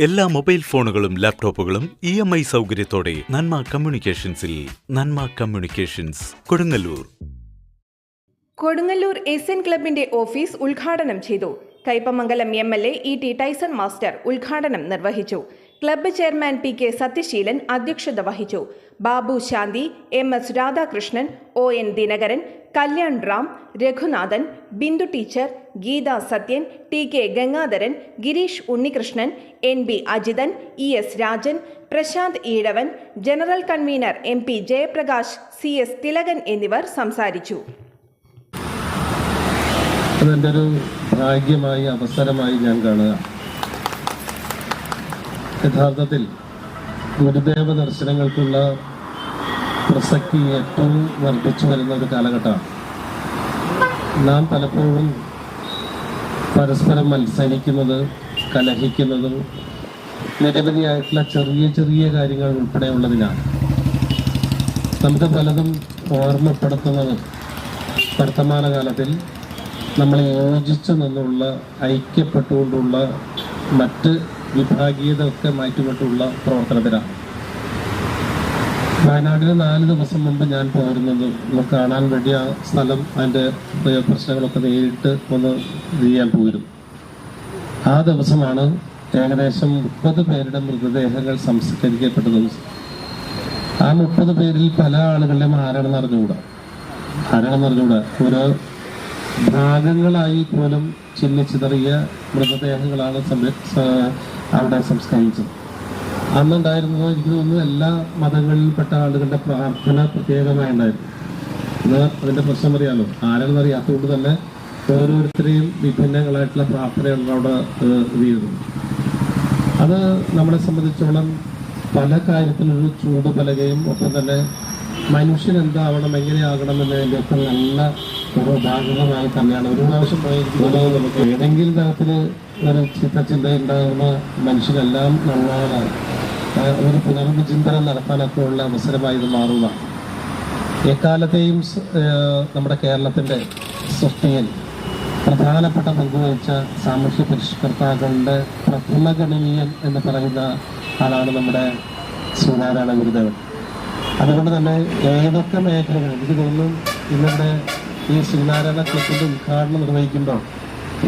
എല്ലാ മൊബൈൽ ഫോണുകളും ലാപ്ടോപ്പുകളും ഇ എം ഐ സൗകര്യത്തോടെ Nanma കമ്മ്യൂണിക്കേഷൻസിൽ Nanma communications Kodungallur. Kodungallur S N ക്ലബിന്റെ ഓഫീസ് ഉദ്ഘാടനം ചെയ്തു. Kaipamangalam M L A E T Tyson master ഉദ്ഘാടനം നിർവഹിച്ചു. Club chairman P K Sathyaseelan അധ്യക്ഷത വഹിച്ചു. Babu Shanthi M S Radhakrishnan O N Dinakaran Kalyan Ram Raghunathan Bindu teacher Geetha Sathyan T K Gangadharan Girish Unnikrishnan N B Ajithan E S Rajan Prashanth Ezhavan general convener M P Jayaprakash C S Thilakan എന്നിവർ സംസാരിച്ചു. അതെന്റെ ഒരു ഭാഗ്യമായി അവസരമായി ഞാൻ കാണുക. യഥാർത്ഥത്തിൽ ഗുരുദേവ ദർശനങ്ങൾക്കുള്ള പ്രസക്തി ഏറ്റവും വർദ്ധിച്ചു വരുന്ന ഒരു കാലഘട്ടമാണ്. നാം പലപ്പോഴും പരസ്പരം മത്സരിക്കുന്നത് കലഹിക്കുന്നതും നിരവധിയായിട്ടുള്ള ചെറിയ ചെറിയ കാര്യങ്ങൾ ഉൾപ്പെടെയുള്ളതിനാണ് നമുക്ക് പലതും ഓർമ്മപ്പെടുത്തുന്നത് വർത്തമാനകാലത്തിൽ നമ്മൾ യോജിച്ചു നിന്നുള്ള ഐക്യപ്പെട്ടുകൊണ്ടുള്ള മറ്റ് വിഭാഗീയത ഒക്കെ മാറ്റിക്കൊണ്ടുള്ള പ്രവർത്തനത്തിലാണ് വയനാടിന് നാല് ദിവസം മുമ്പ് ഞാൻ പോരുന്നത്. ഒന്ന് കാണാൻ വേണ്ടി ആ സ്ഥലം അതിന്റെ പ്രശ്നങ്ങളൊക്കെ നേരിട്ട് ഒന്ന് ചെയ്യാൻ പോയിരുന്നു. ആ ദിവസമാണ് ഏകദേശം മുപ്പത് പേരുടെ മൃതദേഹങ്ങൾ സംസ്കരിക്കപ്പെട്ട ദിവസം ആ മുപ്പത് പേരിൽ പല ആളുകളുടെയും ആരാണെന്ന് അറിഞ്ഞുകൂടാ? ആരാണെന്ന് അറിഞ്ഞുകൂടാ? ഓരോ ഭാഗങ്ങളായി പോലും ചിന്നിച്ചിതറിയ മൃതദേഹങ്ങളാണ് സംര- സംസ്കാരിച്ചത് അന്നുണ്ടായിരുന്നത് എനിക്ക് തോന്നുന്നു എല്ലാ മതങ്ങളിൽപ്പെട്ട ആളുകളുടെ പ്രാർത്ഥന പ്രത്യേകമായി ഉണ്ടായിരുന്നു ഇന്ന് അതിന്റെ പ്രശ്നം അറിയാമല്ലോ ആരാണെന്ന് അറിയാത്തതുകൊണ്ട് തന്നെ ഓരോരുത്തരെയും വിഭിന്നങ്ങളായിട്ടുള്ള പ്രാർത്ഥനകളാണ് അവിടെ വീഴുന്നു അത് നമ്മളെ സംബന്ധിച്ചോളം പല കാര്യത്തിലൊരു ചൂട് പലകയും ഒപ്പം തന്നെ മനുഷ്യൻ എന്താവണം എങ്ങനെയാകണം എന്നതിന്റെയൊക്കെ നല്ല ഭാഗമായി തന്നെയാണ് ഒരു പ്രാവശ്യം പോയിരിക്കുന്നത് നമുക്ക് ഏതെങ്കിലും തരത്തിൽ ഒരു ചിത്തചിന്ത ഉണ്ടാകുന്ന മനുഷ്യരെല്ലാം നന്നാകാൻ ഒരു പുനർവിചിന്തനം നടത്താനൊക്കെ ഉള്ള അവസരമായി ഇത് മാറുക എക്കാലത്തെയും നമ്മുടെ കേരളത്തിന്റെ സൃഷ്ടിയിൽ പ്രധാനപ്പെട്ട പങ്കുവഹിച്ച സാമൂഹ്യ പരിഷ്കർത്താക്കളുടെ പ്രഥമ ഗണനീയൻ എന്ന് പറയുന്ന ആളാണ് നമ്മുടെ ശ്രീനാരായണ ഗുരുദേവൻ. അതുകൊണ്ട് തന്നെ ഏതൊക്കെ മേഖലകൾ എനിക്ക് തോന്നുന്നു ഇന്നിവിടെ ഈ ശ്രീനാരായണ ക്ലബിന്റെ ഉദ്ഘാടനം നിർവഹിക്കുമ്പോൾ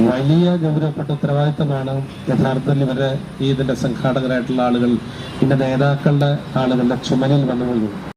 വലിയ ഗൗരവപ്പെട്ട ഉത്തരവാദിത്തമാണ് യഥാർത്ഥത്തിൽ ഇവരെ ഈ ഇതിന്റെ സംഘാടകരായിട്ടുള്ള ആളുകൾ ഇതിന്റെ നേതാക്കളുടെ ആളുകളുടെ ചുമലിൽ വന്നു